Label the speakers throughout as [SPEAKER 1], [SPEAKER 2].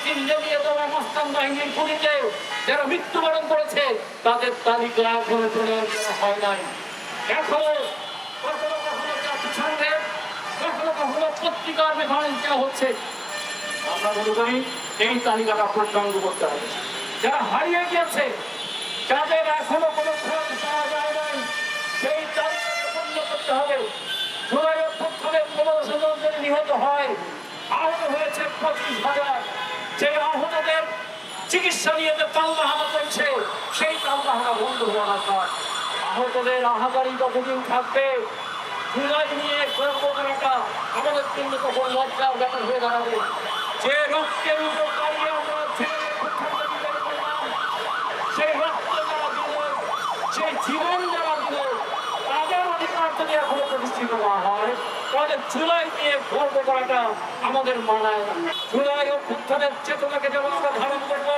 [SPEAKER 1] পশ্চিম জমিয়ে দেওয়া মস্তান বাহিনীর গুলিতে যারা মৃত্যুবরণ করেছে, তাদের তালিকা এখনও প্রণয়ন করা হয় নাই। এখনও কখনো কখনো জাতিসংঘে কখনো কখনো পত্রিকার হচ্ছে। আমরা মনে করি এই করতে হবে। যারা হারিয়ে গিয়েছে, যাদের এখনও কোনো খোঁজ পাওয়া যায় নাই, সেই তালিকাকে পূর্ণ করতে হবে। জুলাই অভ্যুত্থানের পনেরোশো জন নিহত হয়, আহত হয়েছে পঁচিশ হাজার। সেই আহতদের চিকিৎসা নিয়ে যে তালবাহানা করছে সেই তালবাহানা বন্ধ হওয়া দরকার আহতদের আহাজারি কতদিন থাকবে? জুলাই নিয়ে করাটা আমাদের জন্য তখন লজ্জার ব্যাপার হয়ে দাঁড়াবে। যে আমরা জুলাই অভ্যুত্থানকে বিদায় করলাম, সেই রক্ত যারা দিল, সেই জীবন যারা দিল, তাদের অধিকার যদি এখনও প্রতিষ্ঠিত না হয় তাহলে চুলাই নিয়ে গর্ব করাটা আমাদের মানায় না। ও অভ্যুত্থানের চেতনাকে যেমন আমরা ধারণ করব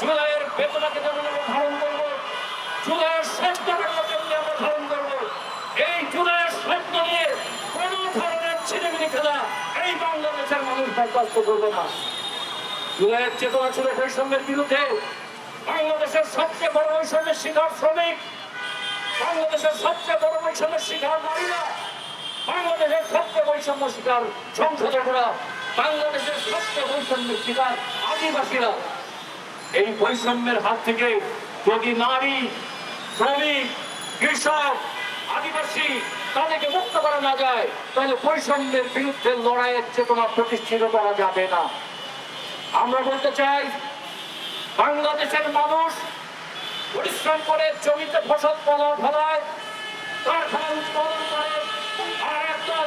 [SPEAKER 1] চুলাইয়ের বেতনাকে যেমন আমরা ধারণ করব, জুলাইয়ের স্বপ্নকে যেমন আমরা ধারণ করব। এই জুলাইয়ের স্বপ্ন নিয়ে কোন ধরনের ছিনেমিনি খেলা এই বাংলাদেশের মানুষ বরদাস্ত করবে না। চুলাইয়ের চেতনা ছিল বৈষম্যের বিরুদ্ধে বাংলাদেশের সবচেয়ে বড় বৈষম্যের শিকার শ্রমিক, বাংলাদেশের সবচেয়ে বড় বৈষম্যের শিকার নারীরা বাংলাদেশের সবচেয়ে বৈষম্য শিকার সংসদরা বাংলাদেশের সবচেয়ে বৈষম্য শিকার আদিবাসীরা। এই বৈষম্যের হাত থেকে যদি নারী, শ্রমিক, কৃষক, আদিবাসী তাদেরকে মুক্ত করা না যায়, তাহলে বৈষম্যের বিরুদ্ধে লড়াইয়ের চেতনা প্রতিষ্ঠিত করা যাবে না। আমরা বলতে চাই, বাংলাদেশের মানুষ পরিশ্রম করে জমিতে ফসল ফলা ফলায় কারখানা উৎপাদন করে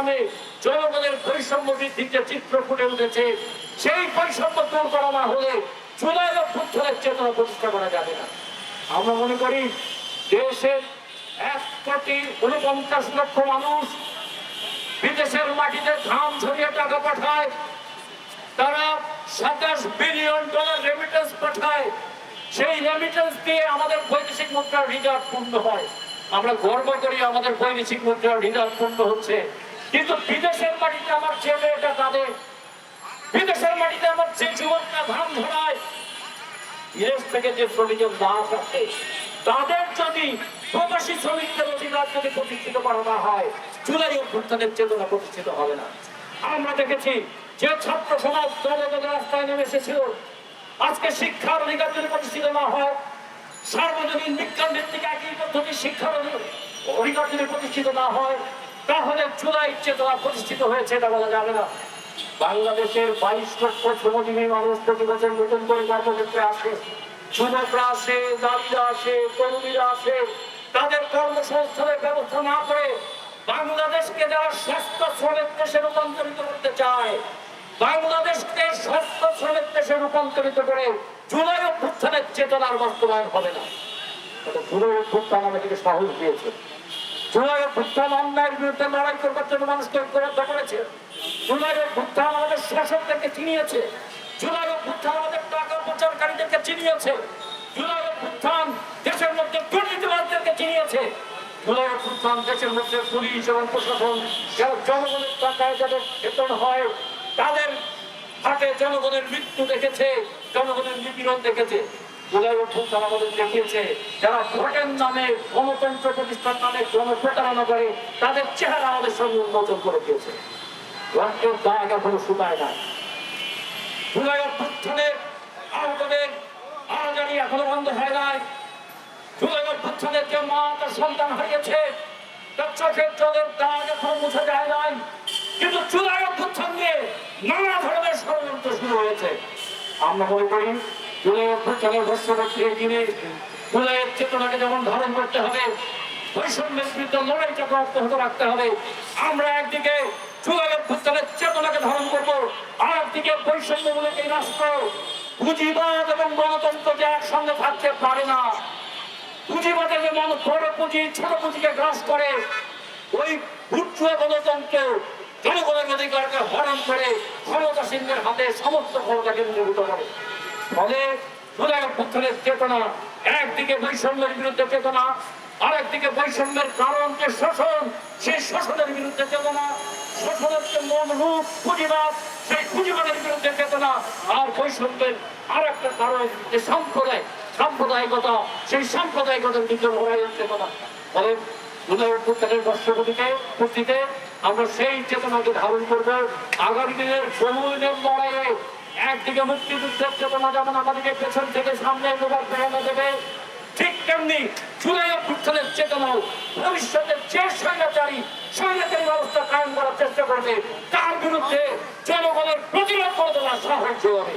[SPEAKER 1] নামে জনগণের বৈষম্য বৃদ্ধির যে চিত্র ফুটে উঠেছে, সেই বৈষম্য দূর করা না হলে জুলাই অভ্যুত্থানের চেতনা প্রতিষ্ঠা করা যাবে না। আমরা মনে করি, দেশের এক কোটি উনপঞ্চাশ লক্ষ মানুষ বিদেশের মাটিতে ঘাম ঝরিয়ে টাকা পাঠায়, তারা সাতাশ বিলিয়ন ডলার রেমিটেন্স পাঠায়। সেই রেমিটেন্স দিয়ে আমাদের বৈদেশিক মুদ্রার রিজার্ভ পূর্ণ হয়। আমরা গর্ব করি আমাদের বৈদেশিক মুদ্রার রিজার্ভ পূর্ণ হচ্ছে। কিন্তু বিদেশের মাটিতে আমার ছেলে এটা কাঁদে বিদেশের মাটিতে আমার যে যুবকরা ঘাম ঝরায় বিদেশ থেকে যে শ্রমিকের লাভ আছে, তাদের যদি প্রবাসী শ্রমিকদের অধিকার যদি প্রতিষ্ঠিত করা না হয়, জুলাই অভ্যুত্থানের চেতনা প্রতিষ্ঠিত হবে না। আমরা দেখেছি যে ছাত্র সমাজ দলগত রাস্তায় নেমে এসেছিল। আজকে শিক্ষার অধিকার যদি প্রতিষ্ঠিত না হয়, সার্বজনীন বিজ্ঞান ভিত্তিক একই পদ্ধতি শিক্ষার অধি- অধিকার যদি প্রতিষ্ঠিত না হয় তাহলে জুলাই চেতনা প্রতিষ্ঠিত হয়েছে এটা বলা যাবে না। বাংলাদেশের বাইশ লক্ষ শ্রমজীবী মানুষ প্রতি বছর নতুন করে কর্মক্ষেত্রে আসে। যুবকরা আসে নারীরা আসে, তরুণীরা আসে। তাদের কর্মসংস্থানের ব্যবস্থা না করে বাংলাদেশকে যারা সস্তা শ্রমিক দেশে রূপান্তরিত করতে চায়, বাংলাদেশকে সস্তা শ্রমিক দেশে রূপান্তরিত করে জুলাই অভ্যুত্থানের চেতনার বাস্তবায়ন হবে না। জুলাই অভ্যুত্থান আমাদেরকে সাহস দিয়েছে। জুলাই অভ্যুত্থান বিরুদ্ধে লড়াই করবার জন্য মানুষকে ঐক্যবদ্ধ করেছে। জুলাই অভ্যুত্থান আমাদের শাসকদেরকে চিনিয়েছে। জুলাই অভ্যুত্থান আমাদের টাকা প্রচারকারীদেরকে চিনিয়েছে। জুলাই অভ্যুত্থান দেশের মধ্যে চিনিয়েছে। জুলাই অভ্যুত্থান দেশের মধ্যে পুলিশ এবং প্রশাসন জনগণের টাকায় যাদের বেতন হয়, তাদের হাতে জনগণের মৃত্যু দেখেছে, জনগণের নিপীড়ন দেখেছে। জুলাই অভ্যুত্থান আমাদের দেখিয়েছে যারা চেহারা আমাদের সঙ্গে উন্মোচন করে দিয়েছে। রক্তের দাগ এখনও শুকায় না জুলাই নাই। জুলাই অভ্যুত্থানের যে মা তার সন্তান হারিয়েছে, তার চোখের জলের দাগ এখনও মুছে যায় নাই। কিন্তু জুলাই অভ্যুত্থান নিয়ে নানা ধরনের ষড়যন্ত্র শুরু হয়েছে। আমরা মনে করি চেতনাকে যেমন ধারণ করতে হবে, বৈষম্যের রাখতে হবে, আমরা একদিকে চেতনাকে ধারণ করব আর পুঁজিবাদ এবং গণতন্ত্র যে একসঙ্গে থাকতে পারে না, পুঁজিবাদে যে মানুষ বড় পুঁজি, ছোট পুঁজিকে গ্রাস করে, ওই ভুট্টুয়া গণতন্ত্র জনগণের অধিকারকে হরণ করে ক্ষমতাসীনদের হাতে সমস্ত ক্ষমতা কেন্দ্রীভূত করে। ফলে জুলাই অভ্যুত্থানের চেতনা। একদিকে বৈষম্যের বিরুদ্ধে চেতনা, আরেকদিকে বৈষম্যের কারণ যে শোষণ। সেই শোষণের বিরুদ্ধে চেতনা, শোষণের যে মন রূপ পুঁজিবাদ সেই পুঁজিবাদের বিরুদ্ধে চেতনা। আর বৈষম্যের আর একটা কারণ যে সম্প্রদায় সাম্প্রদায়িকতা, সেই সাম্প্রদায়িকতার বিরুদ্ধে লড়াইয়ের চেতনা। ফলে জুলাই অভ্যুত্থানের বর্ষপতিকে পূর্তিতে আমরা সেই চেতনাকে ধারণ করব। আগামী দিনের সময়ের লড়াইয়ে একদিকে মুক্তিযুদ্ধের চেতনা যেমন আমাদেরকে পেছন থেকে সামনে এগোবার প্রেরণা দেবে। ঠিক তেমনি জুলাই অভ্যুত্থানের চেতনাও ভবিষ্যতে যে স্বৈরাচারী স্বৈরাচারী ব্যবস্থা কায়েম করার চেষ্টা করবে, তার বিরুদ্ধে জনগণের প্রতিরোধ করে দেওয়া সাহায্য হবে।